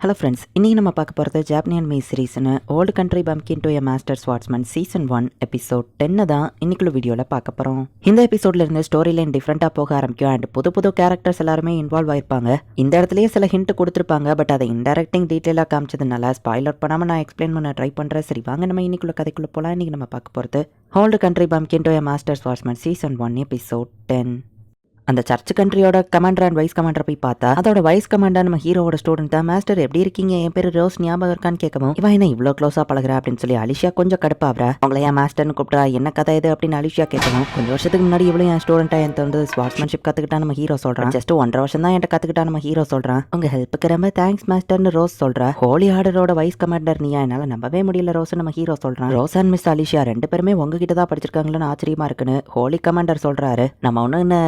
Hello friends இன்றைக்கி நம்ம பார்க்க போகிறது ஜாப்பனியன் மீ சீரீஸ்னு old country bumpkin to a master swordsman season one episode டென்னு தான் இன்னைக்குள்ள வீடியோவில் பார்க்க போகிறோம் இந்த எபிசோட்ல இருந்து ஸ்டோரி லைன் டிஃப்ரெண்ட்டாக போக ஆரம்பிக்கும் அண்ட் புது புது கேரக்டர்ஸ் எல்லாருமே இன்வால்வ் ஆயிருப்பாங்க. இந்த இடத்துலயே சில ஹிண்ட் கொடுத்துருப்பாங்க பட் அதை இன்டெரக்டிங் டீட்டெயிலாக காமிச்சதுனால ஸ்பாய்லர் பண்ணாமல் நான் எக்ஸ்பிளைன் பண்ண ட்ரை பண்ணுறேன் சரி வாங்க நம்ம இன்னைக்குள்ள கதைக்குள்ள போகலாம் இன்றைக்கி நம்ம பார்க்க போகிறது old country bumpkin to a master swordsman season one episode ten அந்த சர்ச் கண்ட்ரியோட கமாண்டர் அண்ட் வைஸ் கமாண்டர் போய் பார்த்தா அதோட வைஸ் கமாண்டர் நம்ம ஹீரோவோட ஸ்டூடெண்ட் தான் மாஸ்டர் எப்படி இருக்கீங்க? என் பேர் ரோஸ் ஞாபகம் இருக்கான்னு கேட்கவும் இவன் என்ன இவ்வளோ க்ளோஸா பழகுற அப்படின்னு சொல்லி அலிஷியா கொஞ்சம் கடுப்பாவரா அவங்கள ஏன் மாஸ்டர்னு கூப்பிட்டா என்ன கதை இது? அப்படின்னு அலிஷியா கேட்கவும் கொஞ்சம் வருஷத்துக்கு முன்னாடி இவ்வளோ என் ஸ்டூடெண்டா என் வந்து ஸ்பாட்ஸ்மேன்ஷிப் கத்துக்கிட்டா நம்ம ஹீரோ சொல்றான். ஜஸ்ட் ஒன்றரை வருஷம் தான் என்கிட்ட கத்துக்கிட்டா நம்ம ஹீரோ சொல்றான். உங்க ஹெல்ப்புக்கு ரொம்ப தேங்க்ஸ் மாஸ்டர்னு ரோஸ் சொல்றா. ஹோலி ஆர்டரோட வைஸ் கமாண்டர் நீயா? என்னால நம்பவே முடியல ரோஸ் நம்ம ஹீரோ சொல்றான். ரோஸ் அண்ட் மிஸ் அலிஷியா ரெண்டு பேருமே உங்ககிட்ட தான் படிச்சிருக்காங்களோன்னு ஆச்சரியமா இருக்குன்னு ஹோலி கமாண்டர் சொல்றாரு. நம்ம ஒன்றும் என்ன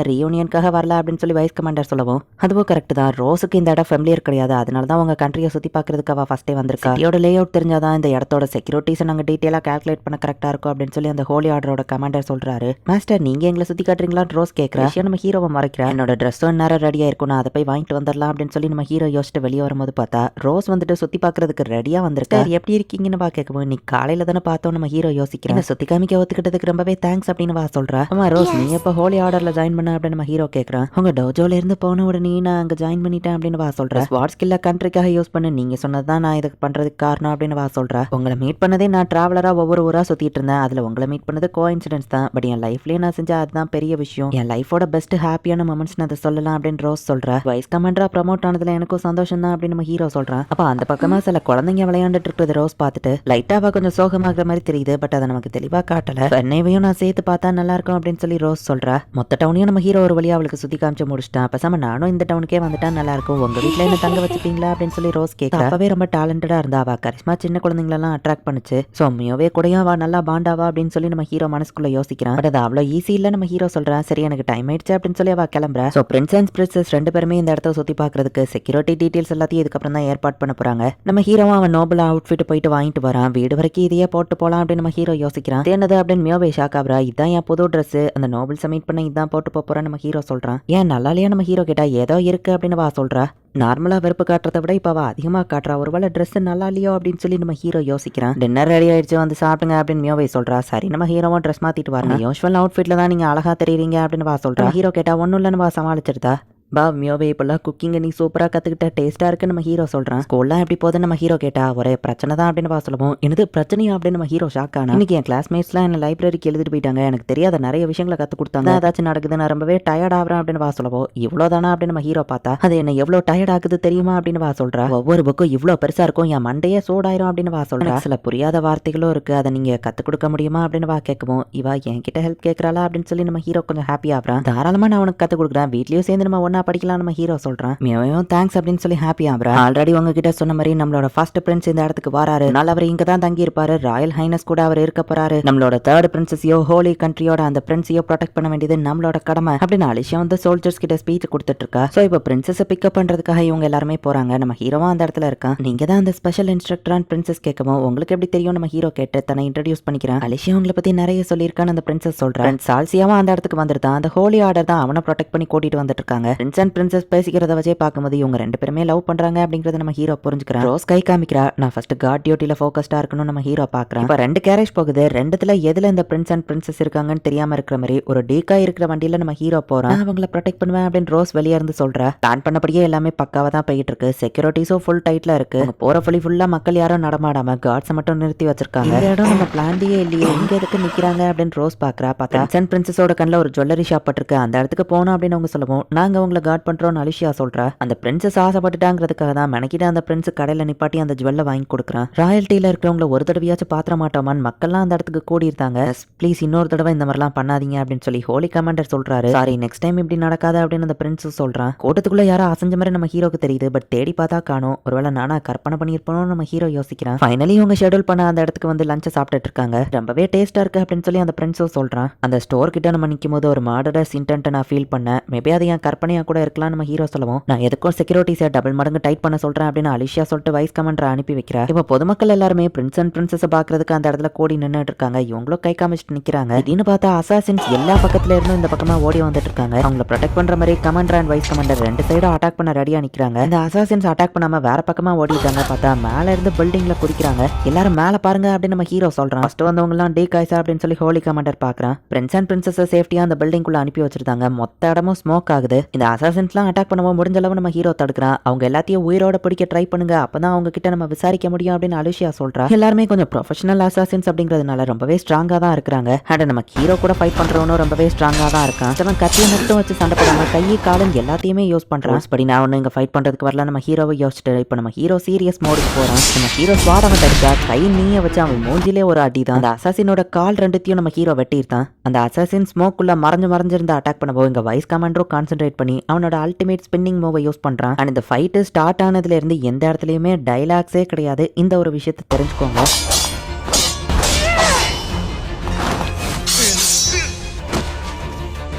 ரீயூனியனுக்காக வரல அப்படின்னு சொல்லி வைஸ் கமாண்டர் சொல்லவும் அதுவும் கரெக்ட் தான். ரோஸுக்கு இந்த இடம் ஃபெமிலியர் கிடையாது. அதனால தான் உங்க கண்ட்ரியை சுத்தி பார்க்கறதுக்கு அவ ஃபர்ஸ்டே வந்திருக்கா. இதோட லே அவுட் தெரிஞ்சாதான் இந்த இடத்தோட செக்யூரிட்டிஸ் நாங்கள் டீட்டெயிலாக கால்குலேட் பண்ண கரெக்டா இருக்கும் அப்படின்னு சொல்லி அந்த ஹோலி ஆர்டரோட கமாண்டர் சொல்றாரு. மாஸ்டர் நீங்க எங்களை சுத்தி காட்டுறீங்களான்னு ரோஸ் கேட்குறா நம்ம ஹீரோவை மறைக்கிறேன் என்னோட ட்ரெஸ்ஸும் நேரம் ரெடியா இருக்கும் நான் அதை போய் வாங்கிட்டு வந்துடலாம் அப்படின்னு சொல்லி நம்ம ஹீரோ யோசிச்சுட்டு வெளியே வரும்போது பார்த்தா ரோஸ் வந்துட்டு சுத்தி பார்க்கறதுக்கு ரெடியா வந்திருக்கா. எப்படி இருக்கீங்கன்னு வா கேட்கவும். நீ காலையில தானே பார்த்தோம் நம்ம ஹீரோ யோசிக்கிறேன் சுத்தி காமிக்க ஒத்துக்கிட்டதுக்கு ரொம்பவே தேங்க்ஸ் அப்படின்னு வா சொல்றா. ஆமா ரோஸ் நீ எப்போ ஹோலி ஆர்டர்ல ஜாயின் பண்ண அப்படின்னு நம்ம ஹீரோ கேட்கறான் உங்க டோஜோல இருந்து போன உடனே நான் அங்க ஜாயின் பண்ணிட்டேன் அப்படின்னு வா சொல்றேன் ஸ்வாட் ஸ்கில்ல கண்ட்ரிக்காக யூஸ் பண்ண. நீங்க சொன்னதுதான் நான் இதுக்கு பண்றதுக்கு காரணம் அப்படின்னு வா சொல்றேன் உங்களை மீட் பண்ணதே நான் டிராவலரா ஒவ்வொரு ஊரா சுத்திட்டு இருந்தேன். அதுல உங்களை மீட் பண்ணது கோ இன்சிடென்ட்ஸ் தான். பட் என் லைஃப்லயே நான் செஞ்ச அதுதான் பெரிய விஷயம். என் லைஃபோட பெஸ்ட் ஹாப்பியான மொமெண்ட்ஸ் நான் அதை சொல்லலாம் அப்படின்னு ரோஸ் சொல்றேன் வைஸ் கமெண்டரா ப்ரமோட் ஆனதுல எனக்கும் சந்தோஷம் தான் அப்படின்னு நம்ம ஹீரோ சொல்றான். அப்போ அந்த பக்கமா சில குழந்தைங்க விளையாண்டுட்டு இருக்கிறது ரோஸ் பார்த்துட்டு லைட்டாவா கொஞ்சம் சோகமாகிற மாதிரி தெரியுது. பட் அதை நமக்கு தெளிவா காட்டல. என்னையும் நான் சேர்த்து பார்த்தா நல்லா இருக்கும் அப்படின்னு சொல்லி ரோஸ் சொல்றா. மொத்த டவுனையும் நம்ம ஹீரோ ஒரு வழியா அவளுக்கு சுற்றி காமிச்சு முடிச்சிட்டான். பேசாம நானும் இந்த டவுனுக்கே வந்துட்டா நல்லா இருக்கும். உங்க வீட்ல என்ன தங்க வச்சுப்பீங்களா அப்படின்னு சொல்லி ரோஸ் கேட்க அப்பவே ரொம்ப டேலண்டடாக இருந்தா அவ. கரிஸ்மா சின்ன குழந்தைங்களெல்லாம் அட்ராக்ட் பண்ணுச்சு. ஸோ மியோவே கூடயும் அவ நல்லா பாண்டாவா அப்படின்னு சொல்லி நம்ம ஹீரோ மனசுக்குள்ள யோசிக்கிறான். பட் அது அவ்வளோ ஈஸி இல்ல நம்ம ஹீரோ சொல்றான் சரி எனக்கு டைம் ஆயிடுச்சு அப்படின்னு சொல்லி அவ கிளம்புறா. ஸோ பிரின்ஸ் அண்ட் பிரின்சஸ் ரெண்டு பேருமே இந்த இடத்த சுத்தி பார்க்கறதுக்கு செக்யூரிட்டி டீட்டெயில்ஸ் எல்லாத்தையும் இதுக்கப்புறம் தான் ஏற்பாடு பண்ண போறாங்க. நம்ம ஹீரோவும் அவன் நோபல் அவுட்ஃபிட் போயிட்டு வாங்கிட்டு வரான். வீடு வரைக்கும் இதையே போட்டு போலாம் அப்படின்னு நம்ம ஹீரோ யோசிக்கிறான். என்னது அப்படின்னு மியோவே ஷாக் ஆகுறா. இதான் என் புது ட்ரெஸ் அந்த நோபல் சமிட் பண்ண இதான் போட்டு போப் நம்ம ஹீரோ சொல்றான் ஏன் நல்லா இல்லையா நம்ம ஹீரோ கேட்டா ஏதோ இருக்கு அப்படின்னு வா சொல்றா. நார்மலா வெறுப்பு காட்டுறத விட இப்ப அவ அதிகமா காட்டுறா. ஒருவேளை Dress நல்லா இல்லையோ அப்படின்னு சொல்லி நம்ம ஹீரோ யோசிக்கிறான். டின்னர் ரெடி ஆயிடுச்சு வந்து சாப்பிடுங்க அப்படின்னு மியோவை சொல்றா. சரி நம்ம ஹீரோவும் ட்ரெஸ் மாத்திட்டு வரணும். யூஸ்வல் அவுட்ஃபிட்ல தான் நீங்க அழகா தெரியுறீங்க அப்படின்னு வா சொல்றா. ஹீரோ கேட்டா ஒன்னும் இல்லைன்னு வா சமாளிச்சிருதா பா மியோவே இப்போல்லாம் குக்கிங் நீ சூப்பராக கற்றுக்கிட்ட டேஸ்ட்டாக இருக்குன்னு நம்ம ஹீரோ சொல்கிறான் ஸ்கூல்லாம் எப்படி போகுதுன்னு நம்ம ஹீரோ கேட்டா ஒரே பிரச்சனை தான் அப்படின்னு பா சொல்லுவோம். எனது பிரச்சனையா அப்படின்னு நம்ம ஹீரோ ஷாக் ஆனால் இன்னைக்கு என் கிளாஸ்மேட்ஸ்லாம் என்ன லைப்ரரிக்கு எழுதிட்டு போயிட்டாங்க. எனக்கு தெரியாத நிறைய விஷயங்களை கற்றுக் கொடுத்தாங்க. ஏதாச்சும் நடக்குது நான் ரொம்பவே டயர்ட் ஆகிறேன் அப்படின்னு வா சொல்லுவோம். இவ்வளவுதானா அப்படின்னு நம்ம ஹீரோ பார்த்தா அது என்ன எவ்வளோ டயர்ட் ஆகுது தெரியுமா? அப்படின்னு வா சொல்கிறா ஒவ்வொரு புக்கும் இவ்வளோ பெருசாக இருக்கும். என் மண்டையே சூடாயிரும் அப்படின்னு வா சொல்கிறா சில புரியாத வார்த்தைகளும் இருக்குது அதை நீங்கள் கற்றுக் கொடுக்க முடியுமா? அப்படின்னு வா கேட்கவும் இவா என்கிட்ட ஹெல்ப் கேட்கறாளா? அப்படின்னு சொல்லி நம்ம ஹீரோ கொஞ்சம் ஹாப்பி ஆகிறான். தாராளமாக நான் உனக்கு கற்றுக் கொடுக்குறேன். வீட்லேயும் சேர்ந்து நம்ம ஒன்னா படிக்கலாம் நம்ம ஹீரோ சொல்றான். மேவையும் தேங்க்ஸ் அப்படின்னு சொல்லி ஹாப்பி ஆகுறா ஆல்ரெடி உங்ககிட்ட சொன்ன மாதிரி நம்மளோட ஃபர்ஸ்ட் பிரின்ஸ் இந்த இடத்துக்கு வராரு. நாள் அவர் இங்க தான் தங்கி இருப்பாரு ராயல் ஹைனஸ் கூட அவர் இருக்க போறாரு. நம்மளோட தேர்ட் பிரின்சஸையோ ஹோலி கண்ட்ரியோட அந்த பிரின்ஸையோ ப்ரொடெக்ட் பண்ண வேண்டியது நம்மளோட கடமை. அப்படின்னு அலிஷா வந்து சோல்ஜர்ஸ் கிட்ட ஸ்பீச் கொடுத்துட்டு இருக்கா. சோ இப்போ பிரின்சஸை பிக்கப் பண்றதுக்காக இவங்க எல்லாருமே போறாங்க. நம்ம ஹீரோவா அந்த இடத்துல இருக்கான். நீங்க தான் அந்த ஸ்பெஷல் இன்ஸ்ட்ரக்டர் பிரின்சஸ் கேட்கவும் உங்களுக்கு எப்படி தெரியும்? நம்ம ஹீரோ கேட்டு தன்னை இன்ட்ரடியூஸ் பண்ணிக்கிறான். அலிஷா உங்களை பத்தி நிறைய சொல்லியிருக்கான்னு அந்த பிரின்சஸ் சொல்றேன் சால்சியாவும் அந்த இடத்துக்கு வந்துருதான் அந்த ஹோலி ஆர்டர் தான் அவனை ப்ரொடெக்ட் பண்ணி கூட்டிட்டு வந்துட்டு இருக்காங்க. பிரின்ஸ் அண்ட் பிரின்சஸ் பேசிக்கிறத வச்சே பார்க்கும்போது இவங்க ரெண்டு பேருமே லவ் பண்றாங்க அப்படிங்கறத நம்ம ஹீரோ புரிஞ்சுக்கிறான். ரோஸ் கை காமிக்கிறா நான் ஃபர்ஸ்ட் காட் டியூட்டில ஃபோக்கஸ்டா இருக்கணும் நம்ம ஹீரோ பாக்குறான் இப்ப ரெண்டு கேரேஜ் போகுது ரெண்டுத்துல எதுல இந்த பிரின்ஸ் அண்ட் பிரின்சஸ் இருக்காங்கன்னு தெரியாம இருக்கிற மாதிரி ஒரு டீக்கா இருக்கிற வண்டியில நம்ம ஹீரோ போறான். நான் அவங்கள ப்ரொடெக்ட் பண்ணுவேன் அப்படின்னு ரோஸ் வெளியே இருந்து சொல்றா. பிளான் பண்ணபடியே எல்லாமே பக்காவா தான் போயிட்டு இருக்கு. செக்யூரிட்டிஸும் ஃபுல் டைட்ல இருக்கு. போற ஃபுல்லி ஃபுல்லா மக்கள் யாரும் நடமாடாம கார்ட்ஸ் மட்டும் நிறுத்தி வச்சிருக்காங்க. இந்த இடம் நம்ம பிளான்லயே இல்லையே. இங்க எதுக்கு நிக்கிறாங்க அப்படின்னு ரோஸ் பாக்குறா பார்த்தா பிரின்ஸ் அண்ட் பிரின்சஸோட கண்ணில் ஒரு ஜுவல்லரி ஷாப் இருக்கு அந்த இடத்துக்கு போனோம் அப்படின்னு அவங்க சொல்லுவோம். நாங்க அவங்கள கார்ட் பண்ணுறோன்னு அலிஷியா சொல்றா. அந்த பிரின்சஸ் ஆசைப்பட்டுட்டாங்கிறதுக்காக தான் மெனக்கிட்ட அந்த பிரின்ஸ் கடையில் நிப்பாட்டி அந்த ஜுவல்ல வாங்கி கொடுக்குறான். ராயல்ட்டியில் இருக்கிறவங்கள ஒரு தடவையாச்சும் பாத்திர மாட்டோமான்னு மக்கள்லாம் அந்த இடத்துக்கு கூடி இருந்தாங்க ப்ளீஸ் இன்னொரு தடவை இந்த மாதிரிலாம் பண்ணாதீங்க அப்படின்னு சொல்லி ஹோலி கமாண்டர் சொல்றாரு. சாரி நெக்ஸ்ட் டைம் இப்படி நடக்காது அப்படின்னு அந்த பிரின்ஸ் சொல்றான். கூட்டத்துக்குள்ளே யாரோ அசைஞ்ச மாதிரி நம்ம ஹீரோக்கு தெரியுது பட் தேடி பார்த்தா காணும். ஒருவேளை நானா கற்பனை பண்ணியிருப்போம் நம்ம ஹீரோ யோசிக்கிறான். ஃபைனலி இவங்க ஷெடியூல் பண்ண அந்த இடத்துக்கு வந்து லஞ்சை சாப்பிட்டுட்டு இருக்காங்க. ரொம்பவே டேஸ்டா இருக்கு அப்படின்னு சொல்லி அந்த பிரின்ஸும் சொல்றான். அந்த ஸ்டோர் கிட்ட நம்ம நிற்கும் போது ஒரு மாடரஸ் இன்டென்ட்டை நான் ஃபீல் பண்ணேன். மேபி அது என் கற்பனையா பொறுமையா கூட இருக்கலாம் நம்ம ஹீரோ சொல்லவும். நான் எதுக்கும் செக்யூரிட்டிஸை டபுள் மடங்கு டைட் பண்ண சொல்றேன் அப்படின்னு அலிஷியா சொல்லிட்டு வைஸ் கமாண்டர் அனுப்பி வைக்கிறா இப்போ பொதுமக்கள் எல்லாருமே பிரின்ஸ் அண்ட் பிரின்சஸ் பாக்குறதுக்கு அந்த இடத்துல கோடி நின்னுட்டு இருக்காங்க. இவங்களும் கை காமிச்சிட்டு நிக்கிறாங்க. இதுன்னு பார்த்தா அசாசின்ஸ் எல்லா பக்கத்துல இருந்தும் இந்த பக்கமா ஓடி வந்துட்டு இருக்காங்க. அவங்கள ப்ரொடெக்ட் பண்ற மாதிரி கமாண்டர் அண்ட் வைஸ் கமாண்டர் ரெண்டு சைடும் அட்டாக் பண்ண ரெடியா நிக்கிறாங்க. இந்த அசாசின்ஸ் அட்டாக் பண்ணாம வேற பக்கமா ஓடிட்டாங்க பார்த்தா மேல இருந்து பில்டிங்ல குதிக்கிறாங்க. எல்லாரும் மேல பாருங்க அப்படின்னு நம்ம ஹீரோ சொல்றான். ஃபர்ஸ்ட் வந்தவங்க எல்லாம் டே காய்ஸா அப்படின்னு சொல்லி ஹோலி கமாண்டர் பாக்குறான் பிரின்ஸ் அண்ட் பிரின்சஸ் சேஃப்டியா அந்த பில்டிங் குள்ள அனுப்பி வச்சிருந்தாங்க மொத்த இடமும் ஸ்மோக் ஆகுது. இந்த அசாசின்ஸ்லாம் அட்டாக் பண்ணுவோம் முடிஞ்ச அளவு நம்ம ஹீரோ தடுக்கிறான் அவங்க எல்லாத்தையும் உயிரோட பிடிக்க ட்ரை பண்ணுங்க. அப்பதான் அவங்க கிட்ட நம்ம விசாரிக்க முடியும் அப்படின்னு அலுஷியா சொல்றா. எல்லாருமே கொஞ்சம் ப்ரொஃபஷனல் அசாசின்ஸ் அப்படிங்கிறதுனால ரொம்பவே ஸ்ட்ராங்கா தான் இருக்கிறாங்க. அண்ட் நம்ம ஹீரோ கூட ஃபைட் பண்றவனும் ரொம்பவே ஸ்ட்ராங்கா தான் இருக்கான். அவன் கத்தியை மட்டும் வச்சு சண்டை போடாம கை காலம் எல்லாத்தையுமே யூஸ் பண்றான். படி நான் ஒண்ணு இங்க ஃபைட் பண்றதுக்கு வரல. நம்ம ஹீரோவை யோசிச்சுட்டு இப்போ நம்ம ஹீரோ சீரியஸ் மோடுக்கு போறான். நம்ம ஹீரோ ஸ்வாட் அவன் தடுக்கா கை நீய வச்சு அவன் மூஞ்சிலே ஒரு அடி தான். அந்த அசாசினோட கால் ரெண்டுத்தையும் நம்ம ஹீரோ வெட்டியிருந்தான். அந்த அசாசின் ஸ்மோக்குள்ள மறைஞ்சு மறைஞ்சிருந்த அட்டாக் பண்ணவோ இங்க வைஸ் கமாண்டரும் கான்சென்ட்ரேட் பண்ணி அவனோட அல்டிமேட் ஸ்பின்னிங் மூவை யூஸ் பண்றான். அண்ட் இந்த ஃபைட்டு ஸ்டார்ட் ஆனதுல இருந்து எந்த இடத்துலயுமே டைலாக்ஸே கிடையாது. இந்த ஒரு விஷயத்தை தெரிஞ்சுக்கோங்க.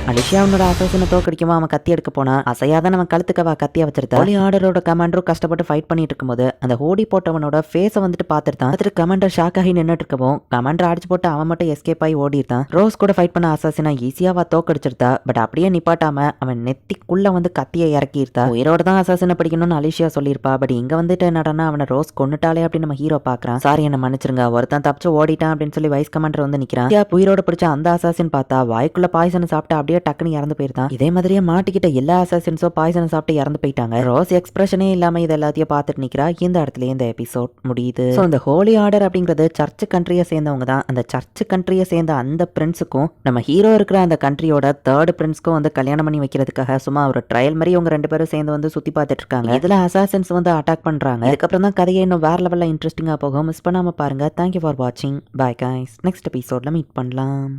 அலிஷா அவனோட அசோசனை தோக்கடிக்குமா? அவன் கத்தி எடுக்க போனா? அசையாத நம்ம கழுத்துக்கவா கத்தியா வச்சிருந்தா? ஹோலி ஆர்டரோட கமாண்டரும் கஷ்டப்பட்டு ஃபைட் பண்ணிட்டு இருக்கும்போது அந்த ஹோடி போட்டவனோட ஃபேஸை வந்துட்டு பார்த்துட்டான் பார்த்துட்டு கமாண்டர் ஷாக் ஆகி நின்னுட்டு இருக்கவும் கமாண்டர் அடிச்சு போட்டு அவன் மட்டும் எஸ்கேப் ஆகி ஓடிட்டான் ரோஸ் கூட ஃபைட் பண்ண அசாசினா ஈஸியாவா தோக்கடிச்சிருந்தா பட் அப்படியே நிப்பாட்டாம அவன் நெத்திக்குள்ள வந்து கத்தியை இறக்கியிருந்தா. உயிரோட தான் அசாசினை பிடிக்கணும்னு அலிஷியா சொல்லியிருப்பா பட் இங்க வந்துட்டு என்னடனா அவனை ரோஸ் கொண்டுட்டாலே அப்படின்னு நம்ம ஹீரோ பாக்குறான் சாரி என்ன மன்னிச்சிருங்க ஒருத்தன் தப்பிச்சு ஓடிட்டான் அப்படின்னு சொல்லி வைஸ் கமாண்டர் வந்து நிக்கிறான். உயிரோட பிடிச்ச அந்த அசாசின் பார்த்தா வாய்க்குள்ள பாய்சனை சாப்பிட்டு அப்படியே டக்குன்னு இறந்து போயிருந்தான். இதே மாதிரியே மாட்டிக்கிட்ட எல்லா அசாசின்ஸோ பாய்சன் சாப்பிட்டு இறந்து போயிட்டாங்க. ரோஸ் எக்ஸ்பிரஷனே இல்லாம இது எல்லாத்தையும் பார்த்துட்டு நிக்கிறா. இந்த இடத்துல இந்த எபிசோட் முடியுது. ஸோ இந்த ஹோலி ஆர்டர் அப்படிங்கிறது சர்ச் கண்ட்ரியை சேர்ந்தவங்க தான். அந்த சர்ச் கண்ட்ரியை சேர்ந்த அந்த பிரின்ஸுக்கும் நம்ம ஹீரோ இருக்கிற அந்த கண்ட்ரியோட தேர்ட் பிரின்ஸ்க்கும் வந்து கல்யாணம் பண்ணி வைக்கிறதுக்காக சும்மா ஒரு ட்ரையல் மாதிரி இவங்க ரெண்டு பேரும் சேர்ந்து வந்து சுத்தி பார்த்துட்டு இருக்காங்க. இதுல அசாசன்ஸ் வந்து அட்டாக் பண்றாங்க. அதுக்கப்புறம் தான் கதையை இன்னும் வேற லெவலில் இன்ட்ரெஸ்டிங்காக போகும். மிஸ் பண்ணாம பாருங்க. தேங்க்யூ ஃபார் வாட்சிங் பாய் காய்ஸ் நெக்ஸ்ட் எபிசோட்ல மீட் பண்ணலாம்.